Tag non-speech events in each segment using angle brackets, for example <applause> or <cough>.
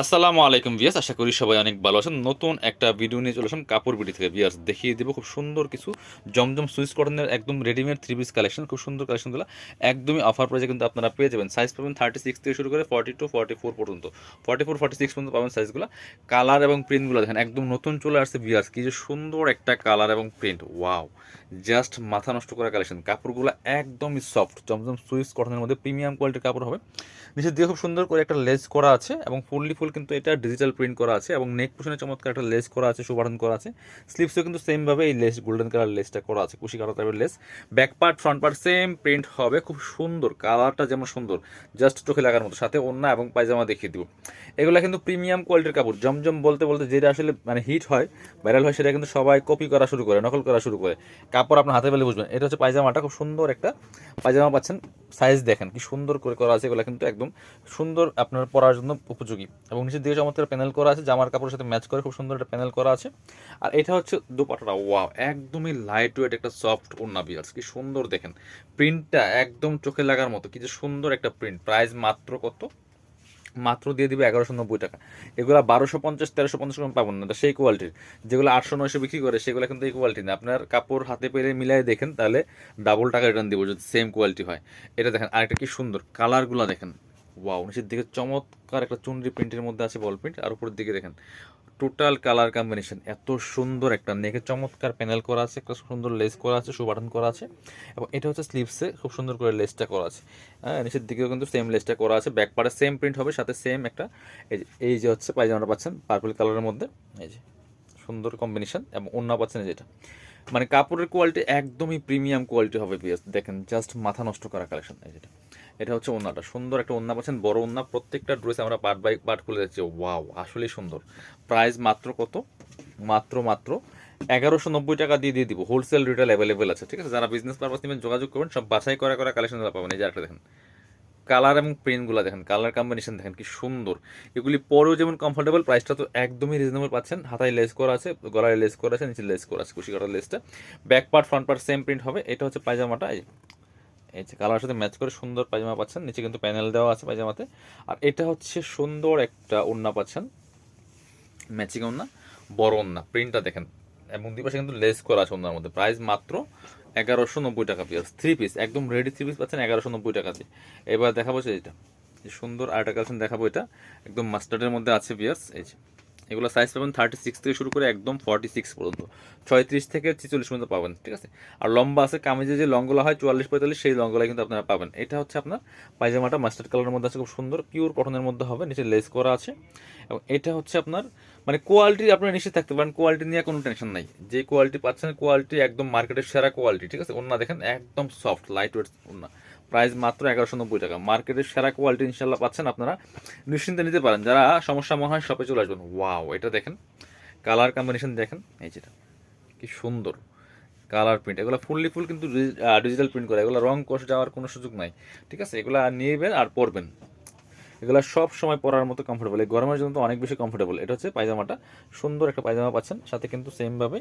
আসসালামু আলাইকুম বিয়াস আশা করি সবাই অনেক ভালো আছেন। নতুন একটা ভিডিও নিয়ে চলে আসলাম কাপড় বিডি থেকে। বিয়াস দেখিয়ে দেবো খুব সুন্দর কিছু জমজম সুইচ কটনের একদম রেডিমেড থ্রি পিস কালেকশন খুব সুন্দর কালেকশনগুলো একদমই অফার প্রাইসে কিন্তু আপনারা পেয়ে যাবেন। সাইজ পাবেন থার্টি সিক্স থেকে শুরু করে ফর্টি টু ফর্টি ফোর পর্যন্ত। ফর্টি ফোর ফর্টি সিক্স পর্যন্ত পাবেন সাইজগুলো কালার এবং প্রিন্টগুলো দেখেন, একদম নতুন চলে আসছে বিয়াস কি যে সুন্দর একটা কালার এবং প্রিন্ট ওয়াও জাস্ট মাথা নষ্ট করা কালেকশন কাপড়গুলো একদমই সফট জমজম সুইচ কটনের মধ্যে প্রিমিয়াম কোয়ালিটির কাপড় হবে। নিচের দিয়ে খুব সুন্দর করে একটা লেস করা আছে এবং ফুললি ফুল কিন্তু এটা ডিজিটাল প্রিন্ট করা আছে এবং নেক পোশনে চমৎকার একটা লেস করা আছে, সুবারণ করা আছে। স্লিপসও কিন্তু সেমভাবে এই লেস গোল্ডেন কালার লেসটা করা আছে কুশি কালার টাইপের lace back part front part same print হবে, খুব সুন্দর কালারটা যেমন সুন্দর জাস্ট চোখে লাগার মতো। সাথে ওন্না এবং পায়জামা দেখিয়ে দিব। এগুলো কিন্তু প্রিমিয়াম কোয়ালিটির কাপড়, জমজম বলতে বলতে যেটা আসলে মানে হিট হয় ভাইরাল হয়, সেটা কিন্তু সবাই কপি করা শুরু করে, নকল করা শুরু করে। কাপড় আপনার হাতে পেলে বুঝবেন। এটা হচ্ছে পায়জামাটা খুব সুন্দর একটা পায়জামা পাচ্ছেন। সাইজ দেখেন, কি সুন্দর করে করা আছে, এগুলো কিন্তু একদম সুন্দর আপনার পরার জন্য উপযোগী। এবং নিচের দিকে চমৎকার প্যানেল করা আছে, জামার কাপড়ের সাথে ম্যাচ করে খুব সুন্দর একটা প্যানেল করা আছে। আর এটা হচ্ছে দুপাটাটা ওয়াও একদমই লাইট ওয়েট একটা সফট ওন্না বিয়ার্স, কি সুন্দর দেখেন। প্রিন্টটা একদম চোখে লাগার মতো, কি যে সুন্দর একটা প্রিন্ট প্রাইস মাত্র কত? মাত্র দিয়ে দিবে এগারোশো নব্বই টাকা। এগুলো বারোশো পঞ্চাশ, তেরোশো পঞ্চাশ কম পাবেন না। সেই কোয়ালিটির যেগুলো আটশো, নয়শো বিক্রি করে, সেগুলো কিন্তু এই কোয়ালিটি না। আপনার কাপড় হাতে পেলে মিলাই দেখেন, তাহলে ডাবল টাকা রিটার্ন দিব যদি সেম কোয়ালিটি হয়। এটা দেখেন, আরেকটা কি সুন্দর কালারগুলো দেখেন। ওয়াও নিচের দিকে চমৎকার একটা চুনরি প্রিন্টের মধ্যে আছে বল প্রিন্ট আর উপরের দিকে দেখেন। Total colour combination. এত সুন্দর একটা নেকে চমৎকার প্যানেল করা আছে একটা সুন্দর লেস করা আছে, সুবাটন করা আছে এবং এটা হচ্ছে স্লিভসে খুব সুন্দর করে লেসটা করা আছে। হ্যাঁ নিচের দিকেও কিন্তু সেম লেসটা করা আছে ব্যাক পার্টে সেম প্রিন্ট হবে, সাথে সেম একটা এই যে হচ্ছে পায়জামাটা পাচ্ছেন পার্পল কালারের মধ্যে। এই যে, সুন্দর কম্বিনেশন এবং অন্য পাচ্ছেন যেটা মানে কাপড়ের কোয়ালিটি একদমই প্রিমিয়াম কোয়ালিটি হবে দেখেন জাস্ট মাথা নষ্ট করা কালেকশন এই যেটা এটা হচ্ছে ওন্নাটা। সুন্দর একটা ওন্না পাচ্ছেন, বড় ওন্না। প্রত্যেকটা ড্রেস আমরা পার্ট বাই পার্ট খুলে যাচ্ছি ওয়াও, আসলেই সুন্দর। প্রাইস মাত্র কত? মাত্র মাত্র এগারোশো নব্বই টাকা দিয়ে দিয়ে দিব। হোলসেল, রিটেল অ্যাভেলেবেল আছে, ঠিক আছে? যারা বিজনেস পারপাস নেবেন, যোগাযোগ করবেন, সব বাছাই করা করা কালেকশন পাবেন। এই যে একটা দেখেন। কালার এবং প্রিন্টগুলো দেখেন। কালার কম্বিনেশন দেখেন, কি সুন্দর। এগুলি পরেও যেমন কমফোর্টেবল প্রাইসটা তো একদমই রিজনেবল পাচ্ছেন। হাতায় লেস করা আছে, গলায় লেস করা আছে, নিচে লেস করা আছে, কুশি কাটার লেসটা back part front part same print হবে। এটা হচ্ছে পায়জামাটা। এই যে কালার সাথে ম্যাচ করে সুন্দর পায়জামা পাচ্ছেন। নিচে কিন্তু প্যানেল দেওয়া আছে পায়জামাতে। আর এটা হচ্ছে সুন্দর একটা ওড়না পাচ্ছেন। ম্যাচিং ওড়না, বড় ওড়না, প্রিন্টটা দেখেন। এবং দুপাশে কিন্তু লেস করা আছে ওড়নার মধ্যে। প্রাইস মাত্র এগারোশো নব্বই টাকা পিস থ্রি পিস একদম রেডি থ্রি পিস পাচ্ছেন এগারোশো নব্বই টাকাতে এবার দেখাবো এটা। সুন্দর আরেকটা কালেকশন দেখাবো এটা। একদম মাস্টার্ডের মধ্যে আছে বিয়ার্স এই এগুলো সাইজ পাবেন থার্টি সিক্স থেকে শুরু করে একদম ফর্টি সিক্স পর্যন্ত। ছয়ত্রিশ থেকে ছেচল্লিশ পর্যন্ত পাবেন, ঠিক আছে? আর লম্বা আছে, কামিজে যে লঙ্গলা হয়, চুয়াল্লিশ, পঁয়তাল্লিশ, সেই লঙ্গলা কিন্তু আপনারা পাবেন। এটা হচ্ছে আপনার পায়জামাটা মাস্টার্ড কালারের মধ্যে আছে, খুব সুন্দর পিওর কটনের মধ্যে হবে, নিচে লেস করা আছে। এবং এটা হচ্ছে আপনার মানে কোয়ালিটি আপনারা নিশ্চিত থাকতে পারেন কোয়ালিটি নিয়ে কোনো টেনশন নাই। যে কোয়ালিটি পাচ্ছেন কোয়ালিটি একদম মার্কেটের সেরা কোয়ালিটি ঠিক আছে? অন্য দেখেন, একদম সফট লাইট ওয়েট অন্য প্রাইস মাত্র এগারোশো নব্বই টাকা। মার্কেটের সেরা কোয়ালিটি ইনশাল্লাহ পাচ্ছেন আপনারা। নিশ্চিন্তে নিতে পারেন। যারা সমস্যা মনে হয় শপে চলে আসবেন। ওয়াও এটা দেখেন। কালার কম্বিনেশন দেখেন। এই যেটা। কি সুন্দর। কালার প্রিন্ট এগুলো ফুললি ফুল কিন্তু ডিজিটাল প্রিন্ট করে। এগুলো রং কষ যাওয়ার কোনো সুযোগ নাই। ঠিক আছে? এগুলো নিবেন আর পরবেন। এগুলো সব সময় পরার মতো কমফোর্টেবল এই গরমের জন্য তো অনেক বেশি কমফোর্টেবল এটা হচ্ছে পায়জামাটা। সুন্দর একটা পায়জামা পাচ্ছেন। সাথে কিন্তু সেমভাবে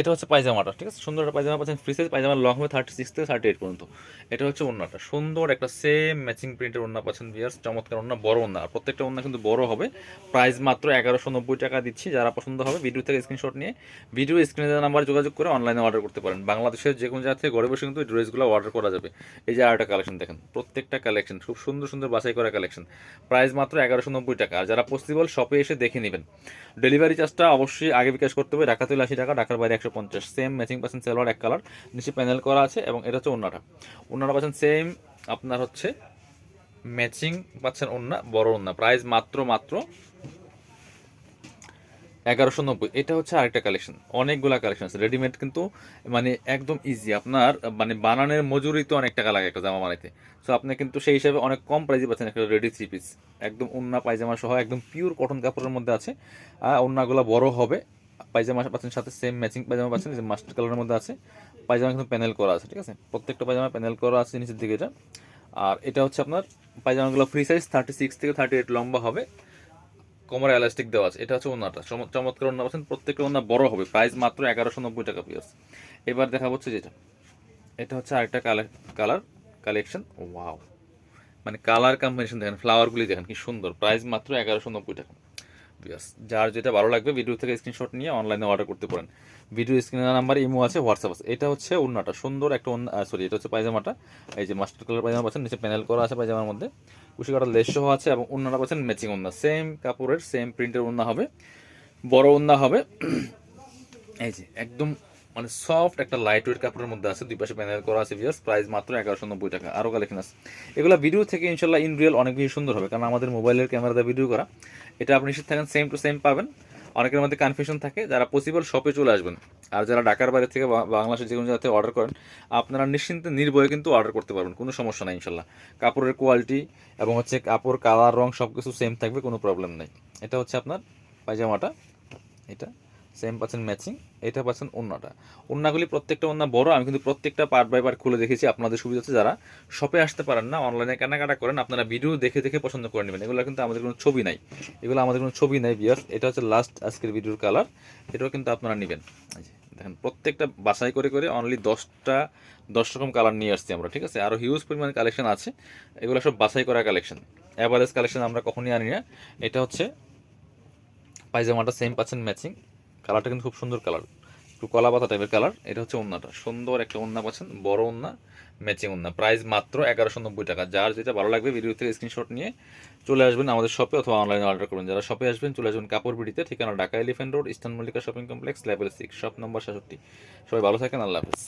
এটা হচ্ছে পায়জামাটা, ঠিক আছে? সুন্দর একটা পায়জামা পাচ্ছেন ফ্রি সাইজ পায়জামার লং হবে থার্টি সিক্স থেকে থার্টি এইট পর্যন্ত। এটা হচ্ছে ওন্নাটা সুন্দর একটা সেম ম্যাচিং প্রিন্টের ওন্না পাচ্ছেন বিয়ার্স চমৎকার ওন্না বড় ওন্না আর প্রত্যেকটা ওন্না কিন্তু বড় হবে। প্রাইস মাত্র এগারোশো নব্বই টাকা দিচ্ছি, যারা পছন্দ হবে ভিডিও থেকে স্ক্রিনশট নিয়ে। ভিডিও স্ক্রিনে দেওয়া নাম্বার যোগাযোগ করে অনলাইনে অর্ডার করতে পারেন। বাংলাদেশের যে কোনো জায়গা থেকে ঘরে বসে কিন্তু ড্রেসগুলো অর্ডার করা যাবে। এই যে আরেকটা কালেকশন দেখেন, প্রত্যেকটা কালেকশন খুব সুন্দর সুন্দর বাছাই করা কালেকশন প্রাইস মাত্র এগারোশো নব্বই টাকা। আর যারা পসিবল শপে এসে দেখে নেবেন। ডেলিভারি চার্জটা অবশ্যই আগে বিকাশ করতে হবে। ঢাকা তুলে আশি টাকা, ঢাকার বাইরে একশো পঞ্চাশ সেম ম্যাচিং পাচ্ছেন সেলোয়ার এক কালার নিচে প্যানেল করা আছে এবং এটা হচ্ছে অন্যটা অন্যটা পাচ্ছেন সেম আপনার হচ্ছে ম্যাচিং পাচ্ছেন অন্য বড় অন্য প্রাইস মাত্র মাত্র এগারোশো নব্বই। এটা হচ্ছে আরেকটা কালেকশন অনেকগুলা কালেকশন আছে। রেডিমেড কিন্তু মানে একদম ইজি আপনার মানে বানানোর মজুরি তো অনেক টাকা লাগে একটা জামা বানাইতে। সো আপনি কিন্তু সেই হিসাবে অনেক কম প্রাইসে পাচ্ছেন একটা রেডি থ্রি পিস একদম উন্না পায়জামা সহ, একদম পিওর কটন কাপড়ের মধ্যে আছে। আর ওন্নাগুলো বড় হবে। পায়জামা পাচ্ছেন, সাথে সেম ম্যাচিং পায়জামা পাচ্ছেন যে মাস্টার কালারের মধ্যে আছে। পায়জামা কিন্তু প্যানেল করা আছে, ঠিক আছে? প্রত্যেকটা পায়জামা প্যানেল করা আছে নিচের দিকে এটা। আর এটা হচ্ছে আপনার পায়জামাগুলো ফ্রি সাইজ থার্টি সিক্স থেকে থার্টি এইট লম্বা হবে। কোমরে এলাস্টিক দেওয়া আছে। এটা হচ্ছে ওনাটা চমৎকার ওনা পাচ্ছেন। প্রত্যেকটা ওনা বড় হবে। প্রাইস মাত্র এগারোশো নব্বই টাকা পিয়ার্স এবার দেখা হচ্ছে যেটা। এটা হচ্ছে আরেকটা কালার কালার কালেকশন ওয়াও মানে কালার কম্বিনেশন দেখেন ফ্লাওয়ারগুলি দেখেন, কি সুন্দর। প্রাইস মাত্র এগারোশো নব্বই টাকা। বিয়াস যার যেটা ভালো লাগবে ভিডিও থেকে স্ক্রিনশট নিয়ে অনলাইনে অর্ডার করতে পারেন। ভিডিও স্ক্রিনের নাম্বার ইমো আছে হোয়াটসঅ্যাপ আছে। এটা হচ্ছে ওড়নাটা, সুন্দর একটা সরি এটা হচ্ছে পায়জামাটা। এই যে মাস্টার কালার পায়জামা পাচ্ছেন, নিচে প্যানেল করা আছে পায়জামার মধ্যে। কুশি কাটা লেস সহ আছে এবং অন্যটা পাচ্ছেন ম্যাচিং ওড়না। সেম কাপড়ের সেম প্রিন্টের অন্য হবে। বড় অন্য হবে। <clears throat> এই যে, একদম মানে সফট একটা লাইট ওয়েট কাপড়ের মধ্যে আছে, দুই পাশে প্যানেল করা আছে ভিউয়ার্স প্রাইস মাত্র এগারোশো নব্বই টাকা। আরও কালেকশন আছে। এগুলো ভিডিও থেকে ইনশাল্লাহ ইন রিয়েল অনেক বেশি সুন্দর হবে, কারণ আমাদের মোবাইলের ক্যামেরা দিয়ে ভিডিও করা। এটা আপনি নিশ্চিত থাকেন সেম টু সেম পাবেন। অনেকের মধ্যে কনফিউশন থাকে, যারা পসিবল শপে চলে আসবেন। আর যারা ঢাকার বাইরে থেকে বাংলাদেশের যে কোনো জায়গাতে অর্ডার করেন, আপনারা নিশ্চিন্তে নির্ভয়ে কিন্তু অর্ডার করতে পারবেন, কোনো সমস্যা নাই ইনশাল্লাহ। কাপড়ের কোয়ালিটি এবং হচ্ছে কাপড় কালার রং সব কিছু সেম থাকবে, কোনো প্রবলেম নেই। এটা হচ্ছে আপনার পায়জামাটা, এটা। সেম পাচ্ছেন ম্যাচিং, এটা পাচ্ছেন ওন্নাটা। ওন্নাগুলি প্রত্যেকটা ওন্না বড়, আমি কিন্তু প্রত্যেকটা পার্ট বাই পার্ট খুলে দেখেছি, আপনাদের সুবিধা হচ্ছে যারা শপে আসতে পারেন না অনলাইনে কেনাকাটা করেন, আপনারা ভিডিও দেখে দেখে পছন্দ করে নেবেন। এগুলো কিন্তু আমাদের কোনো ছবি নাই। এগুলো আমাদের কোনো ছবি নাই বিয়াস এটা হচ্ছে লাস্ট আজকের ভিডিওর কালার এটাও কিন্তু আপনারা নেবেন। দেখেন, প্রত্যেকটা বাছাই করে করে অনলি দশটা, দশ রকম কালার নিয়ে আসছি আমরা, ঠিক আছে? আরও হিউজ পরিমাণ কালেকশন আছে। এগুলো সব বাছাই করা কালেকশন অ্যাভারেজ কালেকশন আমরা কখনই আনি না। এটা হচ্ছে পায়জামাটা সেম পাচ্ছেন ম্যাচিং কালারটা কিন্তু খুব সুন্দর কালার। একটু কলা পাতা টাইপের কালার। এটা হচ্ছে ওন্নাটা। সুন্দর একটা ওন্না পাচ্ছেন বড় ওন্না ম্যাচিং ওন্না। প্রাইস মাত্র এগারোশো নব্বই টাকা। যার যেটা ভালো লাগবে ভিডিও থেকে স্ক্রিনশট নিয়ে চলে আসবেন আমাদের শপে অথবা অনলাইনে অর্ডার করবেন। যারা শপে আসবেন, চলে আসবেন কাপড় বিড়িতে। ঠিকানা Dhaka elephant road eastern Mallika shopping complex level six shop number সাতষট্টি সবাই ভালো থাকেন, আল্লাহ হাফেজ।